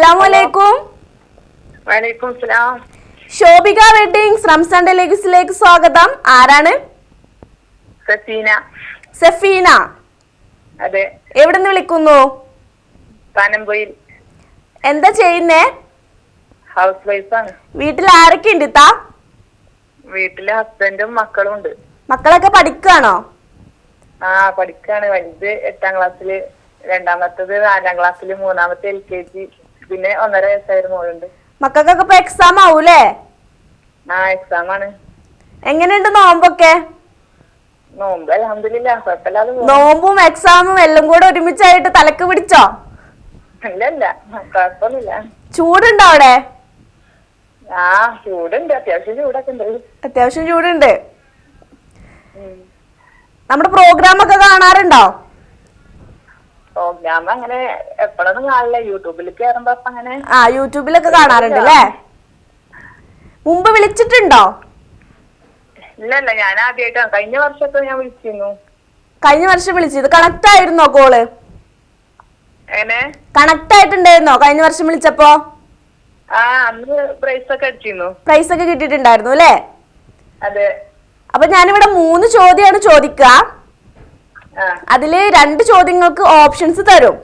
അസ്സലാമു അലൈക്കും. വലൈക്കും സലാം ശോഭിക വെഡിങ്സ് റംസാൻ ഡെലിഗസിലേക്ക് സ്വാഗതം. ആരാണ്? സഫീന. സഫീന. അതെ. എവിടുന്ന് വിളിക്കുന്നു? പനമ്പൊയിൽ. എന്താ ചെയ്യുന്നേ? ഹൗസ് വൈഫാണ് വീട്ടിൽ ആരൊക്കെ ഉണ്ട് താ? വീട്ടിൽ ഹസ്ബൻഡും മക്കളും ഉണ്ട്. മക്കളൊക്കെ പഠിക്കുകയാണോ ആ പഠിക്കാണ്. വലുത് എട്ടാം ക്ലാസ്സിൽ രണ്ടാമത്തത് നാലാം ക്ലാസ്സിൽ മൂന്നാമത്തെ എൽ കെ ജി. പിന്നെ ഒന്നര വയസ്സായിരുന്നു മോളുണ്ട്. മക്കൾക്കൊക്കെ ഇപ്പൊ എക്സാം ആവൂലേ? ആ എക്സാം ആണ്. എങ്ങനെയുണ്ട് നോമ്പൊക്കെ? നോമ്പ് അലഹമില്ല കുഴപ്പമില്ലാതെ പോകുന്നു. നോമ്പും എക്സാമും എല്ലാം കൂടെ ഒരുമിച്ചായിട്ട് തലക്ക് പിടിച്ചോ? ഇല്ല ഇല്ല കുഴപ്പമൊന്നുമില്ല. ചൂടുണ്ടോ അവിടെ? ആ ചൂടുണ്ട് അത്യാവശ്യം ചൂടൊക്കെ ഉണ്ട്. അത്യാവശ്യം ചൂടുണ്ട്. ഉം. നമ്മുടെ പ്രോഗ്രാം ഒക്കെ കാണാറുണ്ടോ? പ്രോഗ്രാം അങ്ങനെ എപ്പോഴൊന്നും കാണില്ല. യൂട്യൂബിൽ കയറുമ്പോ അപ്പൊ അങ്ങനെ ആ യൂട്യൂബിലൊക്കെ കാണാറുണ്ട് അല്ലേ? മുമ്പ് വിളിച്ചിട്ടുണ്ടോ? ഇല്ല ഇല്ല. ഞാൻ ആദ്യമായിട്ടാണ് കഴിഞ്ഞ വർഷമൊക്കെ ഞാൻ വിളിച്ചിരുന്നു. കഴിഞ്ഞ വർഷം വിളിച്ചത് കണക്ട് ആയിരുന്നോ കോൾ എങ്ങനെ? കണക്ട് ആയിട്ടുണ്ടായിരുന്നോ കഴിഞ്ഞ വർഷം വിളിച്ചപ്പോ? ആ അന്ന് പ്രൈസ് ഒക്കെ അടിച്ചിരുന്നു. പ്രൈസ് ഒക്കെ കിട്ടിയിട്ടുണ്ടായിരുന്നു അല്ലേ? അതെ. അപ്പൊ ഞാനിവിടെ മൂന്ന് ചോദ്യമാണ് ചോദിക്കുക. അതിൽ രണ്ട് ചോദ്യങ്ങൾക്ക് ഓപ്ഷൻസ് തരും.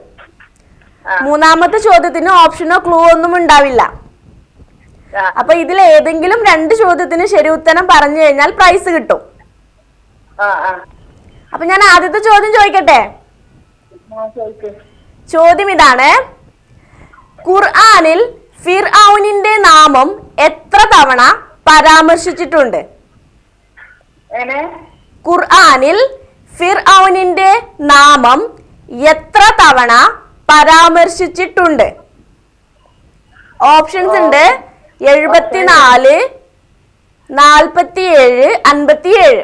മൂന്നാമത്തെ ചോദ്യത്തിന് ഓപ്ഷനോ ക്ലൂ ഒന്നും ഉണ്ടാവില്ല. അപ്പൊ ഇതിൽ ഏതെങ്കിലും രണ്ട് ചോദ്യത്തിന് ശരി ഉത്തരം പറഞ്ഞു കഴിഞ്ഞാൽ പ്രൈസ് കിട്ടും. അപ്പൊ ഞാൻ ആദ്യത്തെ ചോദ്യം ചോദിക്കട്ടെ. ചോദ്യം ഇതാണ്. ഖുർആനിൽ ഫിർഔനിന്റെ നാമം എത്ര തവണ പരാമർശിച്ചിട്ടുണ്ട്? ഖുർആനിൽ ഫിർഔനിന്റെ നാമം എത്ര തവണ പരാമർശിച്ചിട്ടുണ്ട്? ഓപ്ഷൻസ് ഉണ്ട്. എഴുപത്തിനാല് നാൽപ്പത്തിയേഴ് അൻപത്തിയേഴ്.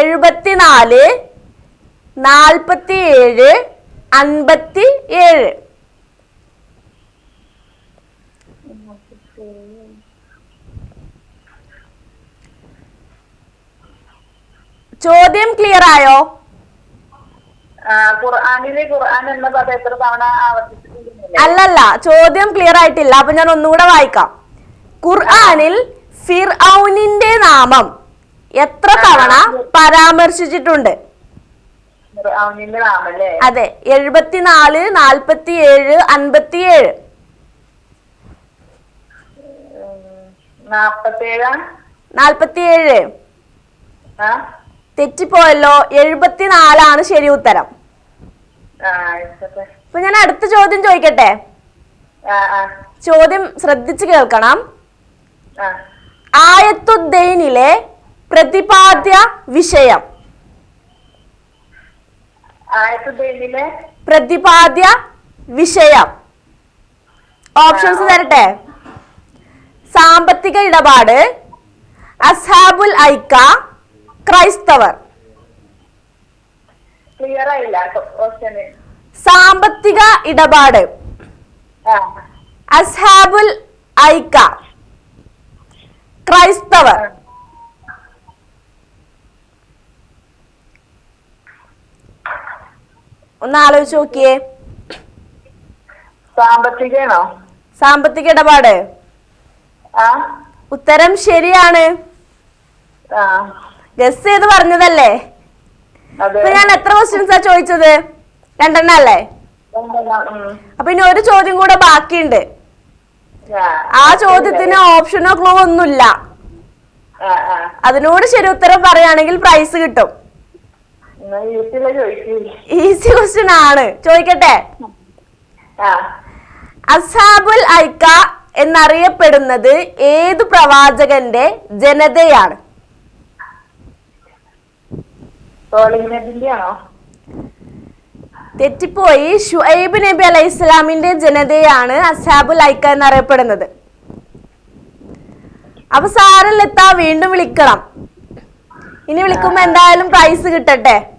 എഴുപത്തിനാല് നാൽപ്പത്തിയേഴ് അൻപത്തി ഏഴ് ചോദ്യം ക്ലിയർ ആയോ? ഖുർആനിൽ ഖുർആൻ എന്ന പദം എത്ര തവണ ആവർത്തിച്ചിട്ടുണ്ടെന്നില്ലേ? അല്ലല്ല ചോദ്യം ക്ലിയർ ആയിട്ടില്ല. അപ്പൊ ഞാൻ ഒന്നുകൂടെ വായിക്കാം. ഖുർആാനിൽ ഫിർഔനിന്റെ നാമം എത്ര തവണ പരാമർശിച്ചിട്ടുണ്ട്? അതെ എഴുപത്തിനാല് നാൽപ്പത്തിയേഴ് അൻപത്തിയേഴ്. ഏഴ് നാൽപ്പത്തിയേഴ്. ആ? തെറ്റിപ്പോയല്ലോ എഴുപത്തിനാലാണ് ശരി ഉത്തരം. അപ്പൊ ഞാൻ അടുത്ത ചോദ്യം ചോദിക്കട്ടെ? ചോദ്യം ശ്രദ്ധിച്ച് കേൾക്കണം. ആയത്തുദ്ദൈനിലെ പ്രതിപാദ്യ വിഷയം. പ്രതിപാദ്യ വിഷയം. ഓപ്ഷൻസ് തരട്ടെ? സാമ്പത്തിക ഇടപാട് അസാബുൽ ഐക്ക ക്രൈസ്തവർ. സാമ്പത്തിക ഇടപാട്. അസ്ഹാബുൽ ഐക്ക. ക്രൈസ്തവർ. ഒന്ന് ആലോചിച്ച് നോക്കിയേ. സാമ്പത്തിക ഇടപാട്. ഉത്തരം ശരിയാണ്. ഗസ് ചെയ്ത് പറഞ്ഞതല്ലേ? അപ്പൊ ഞാൻ എത്ര ക്വസ്റ്റ്യൻസാ ചോദിച്ചത്? രണ്ടെണ്ണ അല്ലേ? അപ്പൊ ഇനി ഒരു ചോദ്യം കൂടെ ബാക്കിയുണ്ട്. ആ. ചോദ്യത്തിന് ഓപ്ഷനോ ക്ലൂ ഒന്നുമില്ല. അതിനോട് ശരി ഉത്തരം പറയുകയാണെങ്കിൽ പ്രൈസ് കിട്ടും. ഈസി ക്വസ്റ്റ്യൻ ആണ്. ചോദിക്കട്ടെ? അസാബുൽ ഐക്ക എന്നറിയപ്പെടുന്നത് ഏത് പ്രവാചകന്റെ ജനതയാണ് സോളിനത്തിന്റെ ആണോ തെറ്റിപ്പോയി. ഷുഐബ് നബി അലൈഹി ഇസ്ലാമിന്റെ ജനതയാണ് അസാബുൽ ഐക്ക എന്നറിയപ്പെടുന്നത്. അപ്പൊ സാറിലെത്താ വീണ്ടും വിളിക്കണം. ഇനി വിളിക്കുമ്പോ എന്തായാലും പ്രൈസ് കിട്ടട്ടെ.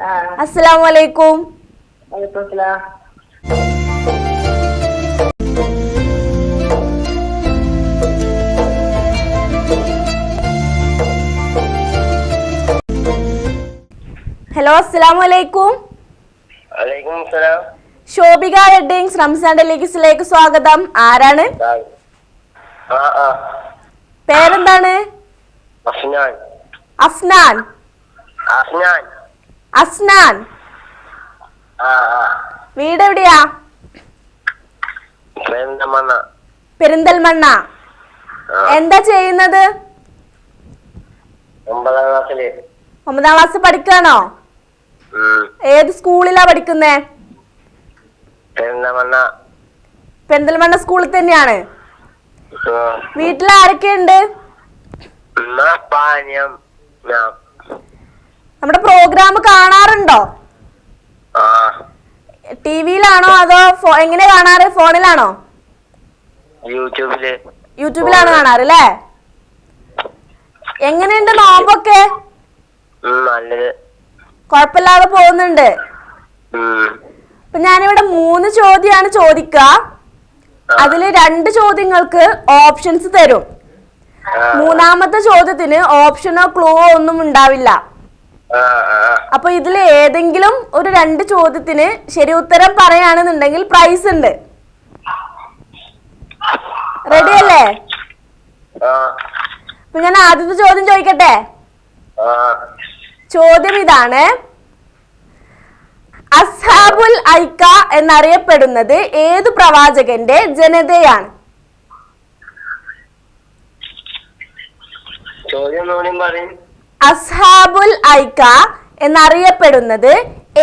ആ. ഹലോ അസ്സലാമു അലൈക്കും വലൈക്കും സലാം ശോഭിക വെഡിങ്സ് റംസാൻ ഡെലിഗസിലേക്ക് സ്വാഗതം. ആരാണ്? പേരെന്താണ്? അഫ്നാൻ. അസ്നാൻ വീട് എവിടെയാ പെരിന്തൽമണ്ണ. പെരിന്തൽമണ്ണ. എന്താ ചെയ്യുന്നത്? ഒമ്പതാം ക്ലാസ്സിൽ ഒമ്പതാം ക്ലാസ് പഠിക്കാണോ. ഏത് സ്കൂളിലാ പഠിക്കുന്നേ? പെരിന്തൽമണ്ണ. സ്കൂളിൽ തന്നെയാണ്. വീട്ടിൽ ആരൊക്കെയുണ്ട് നമ്മുടെ പ്രോഗ്രാം കാണാറുണ്ടോ? ആ. ടി വിയിലാണോ അതോ എങ്ങനെ കാണാറ്? ഫോണിലാണോ? യൂട്യൂബിൽ. യൂട്യൂബിലാണ് കാണാറ് അല്ലേ? എങ്ങനെയുണ്ട് നോമ്പൊക്കെ? നല്ലത്. കുഴപ്പമില്ലാതെ പോകുന്നുണ്ട്. അപ്പൊ ഞാനിവിടെ മൂന്ന് ചോദ്യമാണ് ചോദിക്കുക. അതിൽ രണ്ട് ചോദ്യങ്ങൾക്ക് ഓപ്ഷൻസ് തരും. മൂന്നാമത്തെ ചോദ്യത്തിന് ഓപ്ഷനോ ക്ലൂവോ ഒന്നും ഉണ്ടാവില്ല. അപ്പൊ ഇതിൽ ഏതെങ്കിലും ഒരു രണ്ട് ചോദ്യത്തിന് ശരി ഉത്തരം പറയുകയാണെന്നുണ്ടെങ്കിൽ പ്രൈസ് ഉണ്ട്. റെഡി അല്ലേ? ഞാൻ ആദ്യത്തെ ചോദ്യം ചോദിക്കട്ടെ. ചോദ്യം ഇതാണ്. അസ്ഹാബുൽ ഐക്ക എന്നറിയപ്പെടുന്നത് ഏത് പ്രവാചകന്റെ ജനതയാണ്? അസ്ഹാബുൽ ഐക്ക എന്നറിയപ്പെടുന്നത്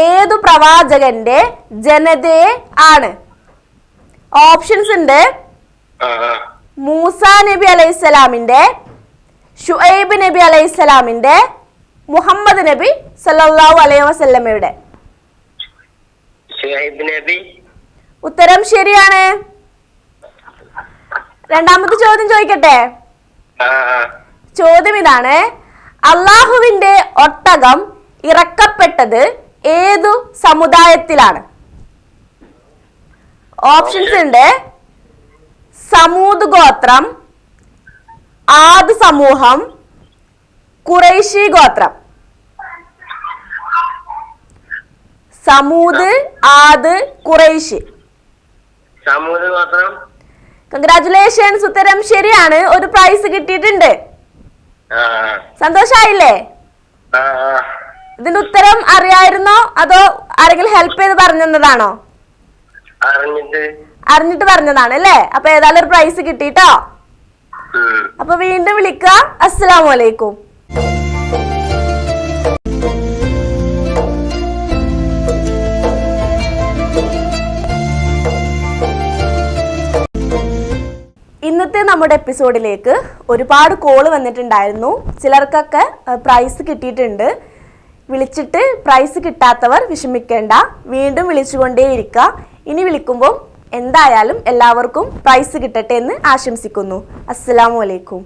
ഏതു പ്രവാചകന്റെ ജനതയെ ആണ്? ഓപ്ഷൻസ് ഉണ്ട്. മൂസ നബി അലൈഹിസ്സലാമിന്റെ ഷുഐബ് നബി അലൈഹിസ്സലാമിന്റെ മുഹമ്മദ് നബി സല്ലല്ലാഹു അലൈഹി വസല്ലമയുടെ. ഷുഹൈബ് നബി. ഉത്തരം ശരിയാണ്. രണ്ടാമത്തെ ചോദ്യം ചോദിക്കട്ടെ? ചോദ്യം ഇതാണ്. അള്ളാഹുവിന്റെ ഒട്ടകം ഇറക്കപ്പെട്ടത് ഏതു സമുദായത്തിലാണ്? ഓപ്ഷൻസ് ഉണ്ട്. സമൂത് ഗോത്രം ആദ് സമൂഹം കുറേശി ഗോത്രം. സമൂദ് ആദ് കുറേശി സമൂദ് മാത്രം കൺഗ്രാറ്റുലേഷൻസ് ഉത്തരം ശരിയാണ്. ഒരു പ്രൈസ് കിട്ടിയിട്ടുണ്ട്. സന്തോഷായില്ലേ? ഇതിന്റെ ഉത്തരം അറിയായിരുന്നോ? അതോ ആരെങ്കിലും ഹെൽപ്പ് ചെയ്ത് പറഞ്ഞതാണോ അറിഞ്ഞിട്ട്. പറഞ്ഞതാണ് അല്ലേ? അപ്പൊ ഏതായാലും ഒരു പ്രൈസ് കിട്ടിട്ടോ. അപ്പൊ വീണ്ടും വിളിക്കുക അസ്സലാമു ഇന്നത്തെ നമ്മുടെ എപ്പിസോഡിലേക്ക് ഒരുപാട് കോൾ വന്നിട്ടുണ്ടായിരുന്നു. ചിലർക്കൊക്കെ പ്രൈസ് കിട്ടിയിട്ടുണ്ട്. വിളിച്ചിട്ട് പ്രൈസ് കിട്ടാത്തവർ വിഷമിക്കേണ്ട. വീണ്ടും വിളിച്ചുകൊണ്ടേയിരിക്കുക ഇനി വിളിക്കുമ്പോൾ എന്തായാലും എല്ലാവർക്കും പ്രൈസ് കിട്ടട്ടെ എന്ന് ആശംസിക്കുന്നു. അസ്സലാമു അലൈക്കും.